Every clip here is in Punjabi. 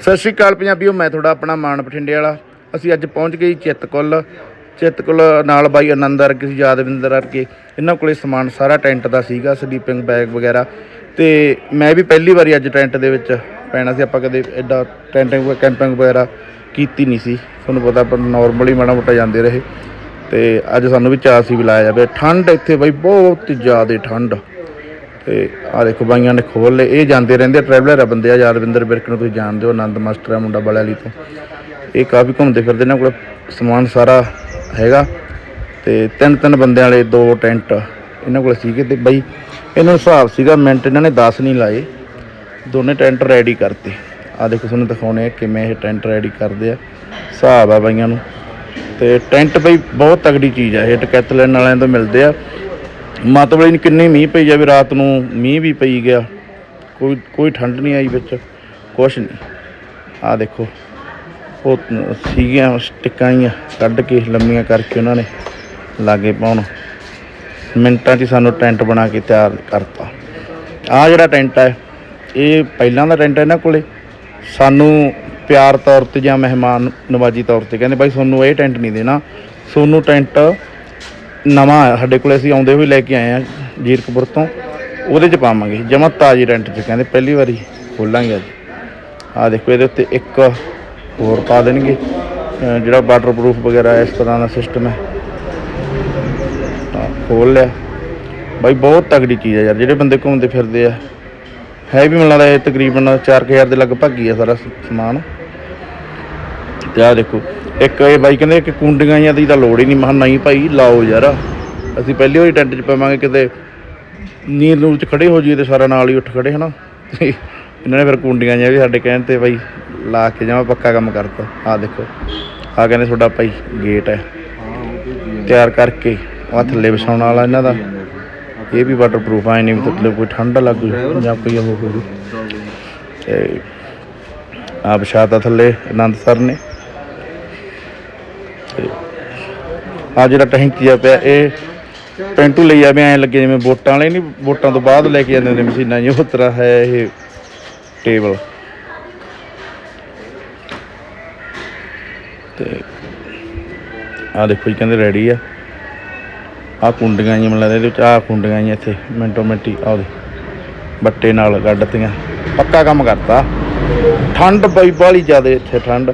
ਸਤਿ ਸ਼੍ਰੀ ਅਕਾਲ ਪੰਜਾਬੀਓ, ਮੈਂ ਤੁਹਾਡਾ ਆਪਣਾ ਮਾਨ ਬਠਿੰਡੇ ਵਾਲਾ। ਅਸੀਂ ਅੱਜ ਪਹੁੰਚ ਗਏ ਜੀ ਚਿੱਤਕੁੱਲ। ਚਿੱਤਕੁੱਲ ਨਾਲ ਬਾਈ ਆਨੰਦ ਅਰਗੇ ਸੀ, ਯਾਦਵਿੰਦਰ ਅਰਗੇ ਇਹਨਾਂ ਕੋਲੇ ਸਮਾਨ ਸਾਰਾ ਟੈਂਟ ਦਾ ਸੀਗਾ, ਸਲੀਪਿੰਗ ਬੈਗ ਵਗੈਰਾ। ਤੇ ਮੈਂ ਵੀ ਪਹਿਲੀ ਵਾਰੀ ਅੱਜ ਟੈਂਟ ਦੇ ਵਿੱਚ ਪੈਣਾ ਸੀ। ਆਪਾਂ ਕਦੇ ਐਡਾ ਟੈਂਟਿੰਗ ਕੈਂਪਿੰਗ ਵਗੈਰਾ ਕੀਤੀ ਨਹੀਂ ਸੀ। ਤੁਹਾਨੂੰ ਪਤਾ ਆਪਾਂ ਨਾਰਮਲੀ ਮਾੜਾ ਮੋਟਾ ਜਾਂਦੇ ਰਹੇ। ਤੇ ਅੱਜ ਸਾਨੂੰ ਵੀ ਚਾਅ ਸੀ ਵੀ ਲਾਇਆ ਜਾਵੇ। ਠੰਡ ਇੱਥੇ ਬਾਈ, ਬਹੁਤ ਜ਼ਿਆਦਾ ਠੰਡ। ਤੇ ਆ ਦੇਖੋ ਬਾਈਆਂ ਨੇ ਖੋਲ ਲਏ। ਇਹ ਜਾਂਦੇ ਰਹਿੰਦੇ ਟਰੈਵਲਰ ਆ ਬੰਦੇ ਆ ਯਾਦਵਿੰਦਰ ਬਿਰਕ ਨੂੰ ਤੁਸੀਂ ਜਾਣਦੇ ਹੋ, ਆਨੰਦ ਮਾਸਟਰ ਆ ਮੁੰਡਾ ਬੜਾ ਤੋਂ। ਇਹ ਕਾਫੀ ਘੁੰਮਦੇ ਫਿਰਦੇ ਇਹਨਾਂ ਕੋਲ ਸਮਾਨ ਸਾਰਾ ਹੈਗਾ। ਤੇ ਤਿੰਨ ਤਿੰਨ ਬੰਦਿਆਂ ਵਾਲੇ ਦੋ ਟੈਂਟ ਇਹਨਾਂ ਕੋਲ ਸੀਗੇ ਤੇ ਬਾਈ ਇਹਨਾਂ ਨੂੰ ਹਿਸਾਬ ਸੀਗਾ, ਮਿੰਟ ਇਹਨਾਂ ਨੇ 10 ਨਹੀਂ ਲਾਏ। ਦੋਨੇ ਟੈਂਟ ਰੈਡੀ ਕਰਤੇ। ਆ ਦੇਖੋ ਤੁਹਾਨੂੰ ਦਿਖਾਉਣੇ ਆ ਕਿਵੇਂ ਇਹ ਟੈਂਟ ਰੈਡੀ ਕਰਦੇ ਆ। ਹਿਸਾਬ ਆ ਬਾਈਆਂ ਨੂੰ। ਤੇ ਟੈਂਟ ਬਈ ਬਹੁਤ ਤਗੜੀ ਚੀਜ਼ ਆ, ਇਹ ਟਕੈਥਲਨ ਵਾਲਿਆਂ ਤੋਂ ਮਿਲਦੇ ਆ। ਮਤਲਬ ਨਹੀਂ ਕਿੰਨੀ ਮੀਂਹ ਪਈ ਜਾਵੇ ਰਾਤ ਨੂੰ ਮੀਂਹ ਵੀ ਪਈ ਗਿਆ। ਕੋਈ ਕੋਈ ਠੰਡ ਨਹੀਂ ਆਈ ਵਿੱਚ, ਕੁਛ ਨਹੀਂ ਆ ਦੇਖੋ, ਉਹ ਸੀਗੀਆਂ ਸਟਿੱਕਾਂ ਹੀ ਕੱਢ ਕੇ ਲੰਮੀਆਂ ਕਰਕੇ ਉਹਨਾਂ ਨੇ ਲਾਗੇ ਪਾਉਣ। ਮਿੰਟਾਂ 'ਚ ਸਾਨੂੰ ਟੈਂਟ ਬਣਾ ਕੇ ਤਿਆਰ ਕਰਤਾ। ਆ ਜਿਹੜਾ ਟੈਂਟ ਹੈ, ਇਹ ਪਹਿਲਾਂ ਦਾ ਟੈਂਟ ਹੈ ਇਹਨਾਂ ਕੋਲੇ। ਸਾਨੂੰ ਪਿਆਰ ਤੌਰ ਤੇ ਜਾਂ ਮਹਿਮਾਨ ਨਵਾਜੀ ਤੌਰ ਤੇ ਕਹਿੰਦੇ ਭਾਈ ਤੁਹਾਨੂੰ ਇਹ ਟੈਂਟ ਨਹੀਂ ਦੇਣਾ। ਤੁਹਾਨੂੰ ਟੈਂਟ ਨਵਾਂ ਆ ਸਾਡੇ ਕੋਲੇ ਅਸੀਂ ਆਉਂਦੇ ਹੋਏ ਲੈ ਕੇ ਆਏ ਆ ਜੀਰਕਪੁਰ ਤੋਂ। ਉਹਦੇ 'ਚ ਪਾਵਾਂਗੇ, ਜਮਾ ਤਾਜ਼ੀ ਰੈਂਟ 'ਚ, ਕਹਿੰਦੇ ਪਹਿਲੀ ਵਾਰੀ ਖੋਲਾਂਗੇ ਅੱਜ। ਆ ਦੇਖੋ, ਇਹਦੇ ਉੱਤੇ ਇੱਕ ਹੋਰ ਪਾ ਦੇਣਗੇ। ਅਹ ਜਿਹੜਾ ਵਾਟਰਪ੍ਰੂਫ ਵਗੈਰਾ ਇਸ ਤਰ੍ਹਾਂ ਦਾ ਸਿਸਟਮ ਹੈ। ਤਾਂ ਖੋਲ ਲਿਆ। ਬਾਈ, ਬਹੁਤ ਤਗੜੀ ਚੀਜ਼ ਹੈ ਯਾਰ, ਜਿਹੜੇ ਬੰਦੇ ਘੁੰਮਦੇ ਫਿਰਦੇ ਆ। ਹੈ ਵੀ ਮੈਨੂੰ ਦਾ ਇਹ ਤਕਰੀਬਨ 4000 ਦੇ ਲਗਭਗ ਹੀ ਆ ਸਾਰਾ ਸਮਾਨ। ਤੇ ਆ ਦੇਖੋ ਇੱਕ ਇਹ ਬਾਈ ਕਹਿੰਦੇ ਕਿ ਕੁੰਡੀਆਂ ਜਾਂ ਦੀ ਤਾਂ ਲੋੜ ਹੀ ਨਹੀਂ। ਮਹਾਂ ਨਹੀਂ ਭਾਈ, ਲਾਓ ਯਾਰ। ਅਸੀਂ ਪਹਿਲੀ ਵਾਰੀ ਟੈਂਟ 'ਚ ਪਾਵਾਂਗੇ ਕਿਤੇ। ਨੀਰ ਨੂਰ 'ਚ ਖੜੇ ਹੋ ਜਾਈਏ ਤੇ ਸਾਰਾ ਨਾਲ ਹੀ ਉੱਠ ਖੜੇ, ਹਨਾ? ਤੇ ਇਹਨਾਂ ਨੇ ਫਿਰ ਕੁੰਡੀਆਂ ਜਾਂ ਵੀ ਸਾਡੇ ਕਹਿਣ ਤੇ ਬਾਈ ਲਾ ਕੇ ਜਾਵਾਂ, ਪੱਕਾ ਕੰਮ ਕਰਤਾ। ਆ ਦੇਖੋ ਆ ਕਹਿੰਦੇ ਤੁਹਾਡਾ ਭਾਈ ਗੇਟ ਹੈ। ਤਿਆਰ ਕਰਕੇ ਆ ਥੱਲੇ ਵਿਛਾਉਣ ਵਾਲਾ ਇਹਨਾਂ ਦਾ। ਇਹ ਵੀ ਵਾਟਰਪ੍ਰੂਫ ਆਏ ਨਹੀਂ ਮਤਲਬ ਕੋਈ ਠੰਡ ਲੱਗ ਗਈ ਜਾਂ ਕੋਈ ਉਹ ਹੋਊ। ਤੇ ਆ ਵਿਛਾਤਾ ਥੱਲੇ ਆਨੰਦ ਸਰ ਨੇ। ਆ ਜਿਹੜਾ ਟੈਂਕੀ ਪਿਆ, ਇਹ ਪੈਂਟੂ ਲਈ ਆ ਵੀ ਐਂ ਲੱਗੇ ਜਿਵੇਂ ਵੋਟਾਂ ਵਾਲੇ ਨਹੀਂ, ਵੋਟਾਂ ਤੋਂ ਬਾਅਦ ਲੈ ਕੇ ਜਾਂਦੇ ਨੇ ਮਸ਼ੀਨਾਂ ਜੀ ਉਹ ਤਰ੍ਹਾਂ ਹੈ ਇਹ ਟੇਬਲ। ਤੇ ਆ ਦੇਖੋ ਜੀ, ਕਹਿੰਦੇ ਰੈਡੀ ਆ। ਆ ਕੁੰਡੀਆਂ ਜੀ, ਮਤਲਬ ਇਹਦੇ ਵਿੱਚ ਆ ਕੁੰਡੀਆਂ ਜੀ ਇੱਥੇ, ਮਿੰਟੋ ਮਿੰਟੀ, ਆਹ ਦੇ ਬੱਟੇ ਨਾਲ ਗੱਡਤੀਆਂ ਪੱਕਾ ਕੰਮ ਕਰਤਾ। ਠੰਡ ਪਈ ਬਾਹਲੀ ਜ਼ਿਆਦਾ ਇੱਥੇ, ਠੰਡ।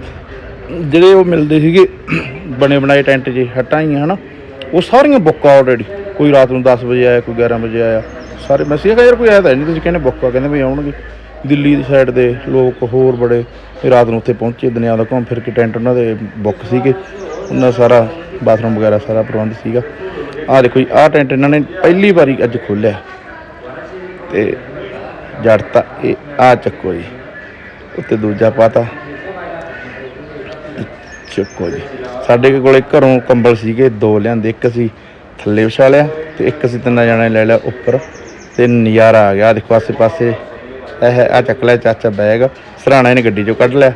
ਜਿਹੜੇ ਉਹ ਮਿਲਦੇ ਸੀਗੇ ਬਣੇ ਬਣਾਏ ਟੈਂਟ ਜੇ ਹਟਾਂ ਹੀ ਹਨਾ। ਉਹ ਸਾਰੀਆਂ ਬੁੱਕ ਆਲਰੇਡੀ ਕੋਈ ਰਾਤ ਨੂੰ 10 ਵਜੇ ਆਇਆ, ਕੋਈ 11 ਵਜੇ ਆਇਆ। ਸਾਰੇ ਮੈਂ ਸੀਗਾ ਯਾਰ, ਕੋਈ ਆਇਆ ਤਾਂ ਨਹੀਂ, ਤੁਸੀਂ ਕਹਿੰਦੇ ਬੁੱਕ ਆ, ਕਹਿੰਦੇ ਵੀ ਆਉਣਗੇ। ਦਿੱਲੀ ਦੀ ਸਾਈਡ ਦੇ ਲੋਕ ਹੋਰ ਬੜੇ ਰਾਤ ਨੂੰ ਉੱਥੇ ਪਹੁੰਚੇ, ਦੁਨੀਆ ਦਾ ਘੁੰਮ ਫਿਰ ਕੇ ਟੈਂਟ ਉਹਨਾਂ ਦੇ ਬੁੱਕ ਸੀਗੇ। ਉਹਨਾਂ ਦਾ ਸਾਰਾ ਬਾਥਰੂਮ ਵਗੈਰਾ ਸਾਰਾ ਪ੍ਰਬੰਧ ਸੀਗਾ। ਆਹ ਦੇਖੋ ਜੀ, ਆਹ ਟੈਂਟ ਇਹਨਾਂ ਨੇ ਪਹਿਲੀ ਵਾਰੀ ਅੱਜ ਖੋਲ੍ਹਿਆ। ਤੇ ਜੜਤਾ, ਇਹ ਆ ਚੱਕੋ ਜੀ, ਉੱਤੇ ਦੂਜਾ ਪਾਤਾ। ਚੱਕੋ ਜੀ। ਸਾਡੇ ਕੋਲੇ ਘਰੋਂ ਕੰਬਲ ਸੀਗੇ, ਦੋ ਲਿਆਂਦੇ, ਇੱਕ ਅਸੀਂ ਥੱਲੇ ਵਿਛਾ ਲਿਆ ਤੇ ਇੱਕ ਅਸੀਂ ਤਿੰਨਾਂ ਜਣਾਂ ਨੇ ਲੈ ਲਿਆ ਉੱਪਰ ਤੇ ਨਜ਼ਾਰਾ ਆ ਗਿਆ। ਦੇਖੋ ਆਸੇ ਪਾਸੇ ਇਹ ਆ ਚੱਕ ਲਿਆ ਚਾਚਾ ਬੈਗ, ਸਰਾਣਾ ਇਹਨੇ ਗੱਡੀ ਚੋਂ ਕੱਢ ਲਿਆ।